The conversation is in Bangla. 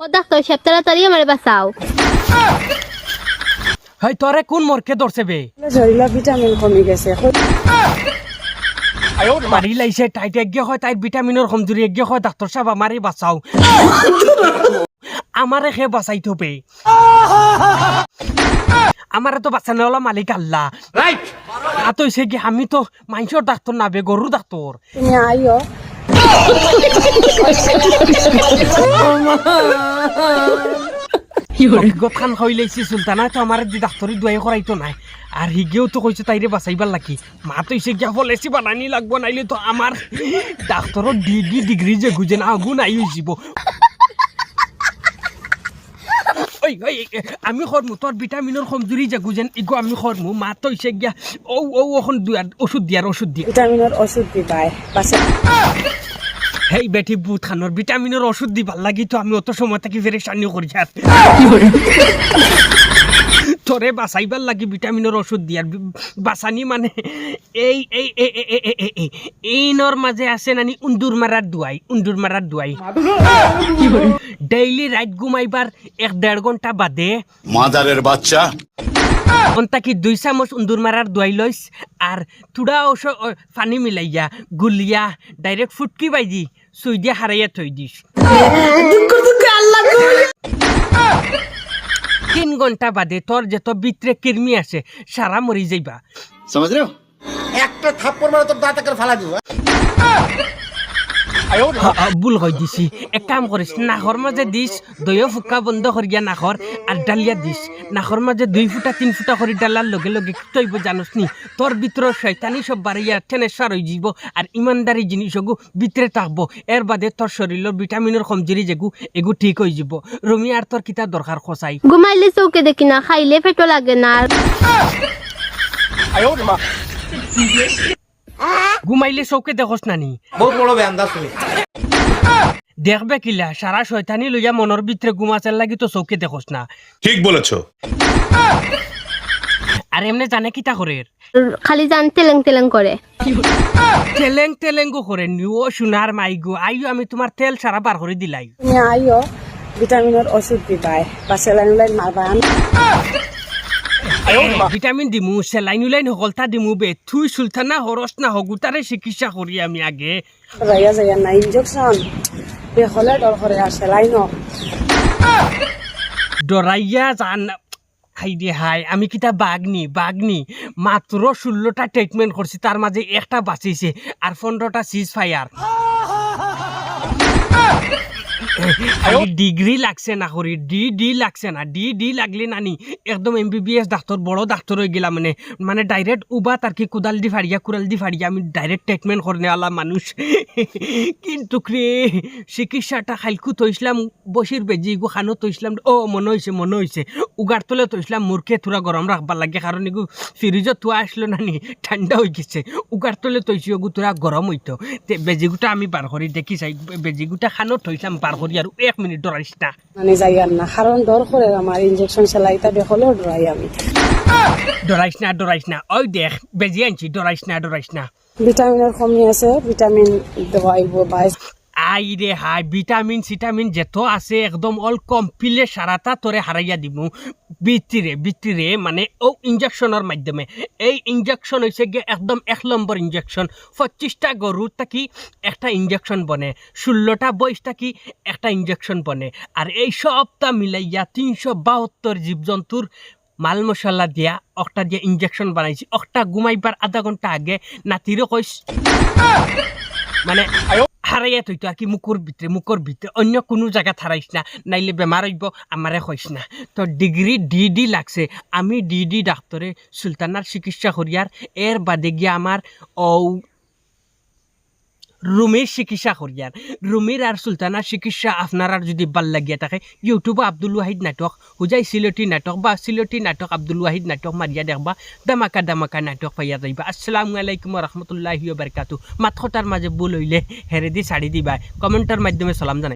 ও ডাক্তার সাহেব তাড়াতাড়ি আমার বাঁচাও। হয় তোরে কোন মরকে ধরছে বে? ধরিলা ভিটামিন কমি গেছে মারি লাইছে টাইট একগে হয় তাইর ভিটামিনের কমজোরি একগে হয় ডাক্তার সাহেব আমারে বাঁচাও। আমারে সে বাঁচাই থবে। আমারে তো বাঁচানো হলো মালিক আল্লাহ। রাইট আতো সে কি আমি তো মানুষের ডাক্তার না বে গরু ডাক্তার তুমি আইও গথান হইলেছি সুলতানা তো আমার দি ডাক্তরি দুয়াই করাইতো নাই আর হিগেও তো কইছে তাইরে বাঁচাইবার লাগি মা তো এসে গিয়া বলেছি বানানি লাগবো নাইলে তো আমার ডাক্তরর ডিগ্রি ডিগ্রি যে গুজে না আগুন আই ওই আমি খরমু তোর ভিটামিনের কমজোরি যে গুজেন ইগো আমি খরমু মা তো এসে গিয়া ও ও এখন ওষুধ দিয়ার ওষুধ দিয়া। ভিটামিনের ওষুধ দিবাই বাসে হেই বেটি বুথ খানোর ভিটামিনের ওষুধ দিবার লাগি তো আমি অত সময় থাকি ফেরেশানি করি আর তোরে বাঁচাইবার লাগি ভিটামিনের ওষুধ দিয়ার। বাঁচানি মানে এই এই এই এই- এই- এই- এই- এই এইনর মাঝে আছে নানি উন্দুর মারার দুয়াই উন্দুর মারার দুয়াই। ডেইলি রাত ঘুমাইবার এক দেড় ঘণ্টা বাদে মাদারের বাচ্চা। অন্তা দুই চামচ উন্দুর মারার দোয়াই লইস আর থুড়া ওস পানি মিলাইয়া গুলিয়া ডাইরেক্ট ফুটকি বাইজি সুই দিয়ে হারাইয়া থই দিস তিন ঘণ্টা বাদে তোর যেত বিত্রে কিরমি আছে সারা মরি যাইবা। সমাজ একটা থাপ্পর মারা তোর দাঁত ফালা দিবা। ভুল কই দিছি। এক কাম করিস নাখর মাঝে দিস দইয় ফুকা বন্ধ করিয়া নাখর আর ডালিয়া দিস নাখর মাঝে দুই ফুটা তিন ফুটা করে ডালার লগে লগে তৈব জানোস নি? তোর ভিতর শয়তানি সব বাড়িয়া টেনেসার হয়ে যাব আর ইমানদারি জিনিস ওগু ভিতরে থাকব। এর বাদে তোর শরীরের ভিটামিনের কমজোরি যেগু এগু ঠিক হয়ে যাব রমি আর তোর কিতা দরকার খসাই ঘুমাইলে চৌকে দেখি না খাইলে পেটো লাগে না। ঘুমাইলে চৌকে দেখোস নানি। বহুত বড় ব্যান্দা শুনি দেখবে কিলা সারা শয়তানি লইয়া মনের ভিতরে ঘুমাচার লাগি তো চৌকে দেখোস না। ঠিক বলেছ। আর এমনি জানে কিতা করে খালি জান তেলেং তেলেং করে তেলেং তেলেঙ্গু করে নিও সোনার মাইগো। আইও আমি তোমার তেল সারা বার করে দিলাই। আইও ভিটামিনের ওষুধ দিবাই বা সেলাইন লাইন মারবাই আমি ভিটামিন দিমু সেলাইন উলাইন হকলতা দিমু বে। থুই সুলতানা হরস না হগুতারে চিকিৎসা করি আমি আগে। যাইয়া যাইয়া না ইঞ্জেকশন বেহলে ডর করে আর সেলাইনও ডরাইয়া জান হাই রে হাই আমি কিতা বাগনি বাগনি। মাত্র ষোলোটা ট্রিটমেন্ট করছি তার মাঝে একটা বাঁচিছে আর পনেরোটা সিজ ফায়ার ডিগ্রি লাগছে না করি ডি ডি লাগছে না ডি ডি লাগলে নানি একদম M B B S doctor বড় ডাক্তার হয়ে গেলাম মানে। মানে ডাইরেক্ট উবা তার কি কোদাল দি ফাড়িয়া কুড়াল দি ফাড়িয়া আমি ডাইরেক্ট ট্রিটমেন্ট করে আলা মানুষ কিন্তু রে চিকিৎসাটা খাইলকু তৈছিলাম বসির বেজি গু খানো তৈছিলাম ও মনে হয়েছে মনে হয়েছে উগার তলে তৈছিলাম মুরকে থোড়া গরম রাখবার লাগে কারণ এগু ফ্রিজত থোয়া আসলো নানি ঠান্ডা হয়ে গেছে। উগার তলে তৈছি ওগু তোরা গরম হইতো তে বেজিগুটা আমি বার করি দেখি চাই বেজিগুটা খানো থৈছিলাম বার করি আর এক মিনিট ডরাইস না মানে আর না কারণ ডর করে আমার ইঞ্জেকশন সেলাইটা দেখলেও ডরাই আমি। ডরাইস না ডরাইস না ওই দেখ বেজি আনছি ডরাইস না ডরাইস না ভিটামিনের কমি আছে ভিটামিন দেওয়াইব বাই আই রে হাই ভিটামিন, সিটামিন যেত আছে, একদম অল কমপ্লিটে সারাটা তোরে হারাইয়া দিমু। ভিতরে ভিতরে মানে ও ইঞ্জেকশনের মাধ্যমে। এই ইঞ্জেকশন হয়েছে গিয়ে একদম এক নম্বর ইঞ্জেকশন পঁচিশটা গরুর থাকি একটা ইঞ্জেকশন বনে। ষোলোটা বয়স থাকি একটা ইঞ্জেকশন বনে। আর এই সবটা মিলাইয়া তিনশো বাহাত্তর জীবজন্তুর মাল মশলা দিয়া একটা দিয়ে ইঞ্জেকশন বানাইছি। একটা ঘুমাইবার আধা ঘণ্টা আগে নাতিরও কইস মানে হারাইয়া থইতো আর কি মুখর ভিতরে মুখর ভিতরে অন্য কোনো জায়গা হারাইস না, নাইলে বেমার হইব আমারে হৈছ না। তো ডিগ্রি ডি ডি লাগছে। আমি ডি ডি ডাক্তরে সুলতানার চিকিৎসা করিয়ার এর বাদে গিয়া আমার ও রুমের চিকিৎসা করিয়ার রুমির আর সুলতানার চিকিৎসা আপনার যদি ভালো লাগিয়া থাকে ইউটিউবে আব্দুল ওয়াহিদ নাটক, হুজাই সিলটি নাটক বা সিলটি নাটক আব্দুল ওয়াহিদ নাটক মারিয়া দেখবা, দামাকা দামাকা নাটক পাইয়া যাইবা। আসসালামু আলাইকুম রহমতুল্লাহি বারকাতু মাত কথার মাঝে ভুল হইলে হেরে দি ছাড়ি দিবা। কমেন্টের মাধ্যমে সালাম জানাই।